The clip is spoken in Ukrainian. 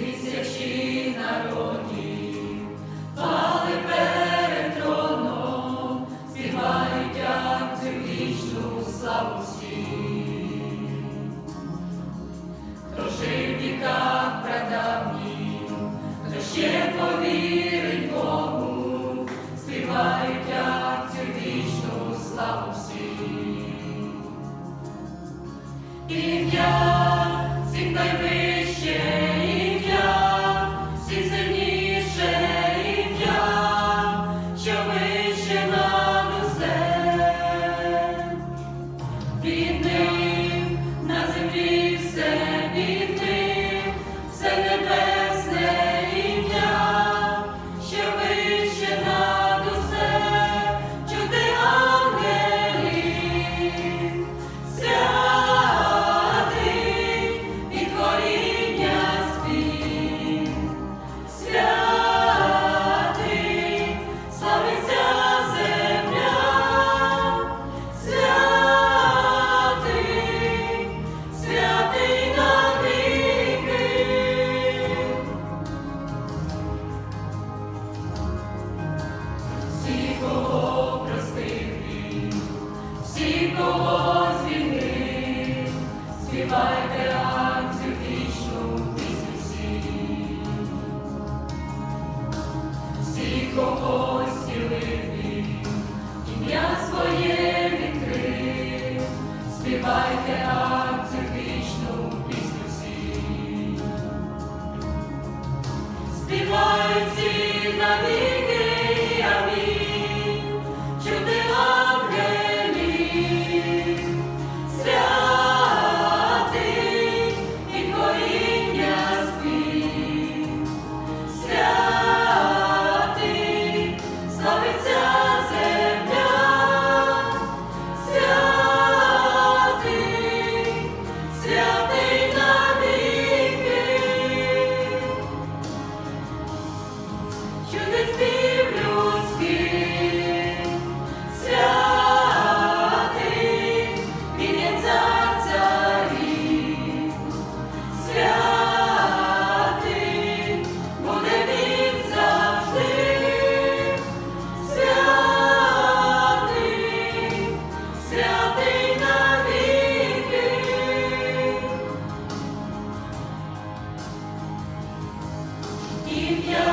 тисячі народів. Співайте акцію вічну пісню всі. Співають всі keep your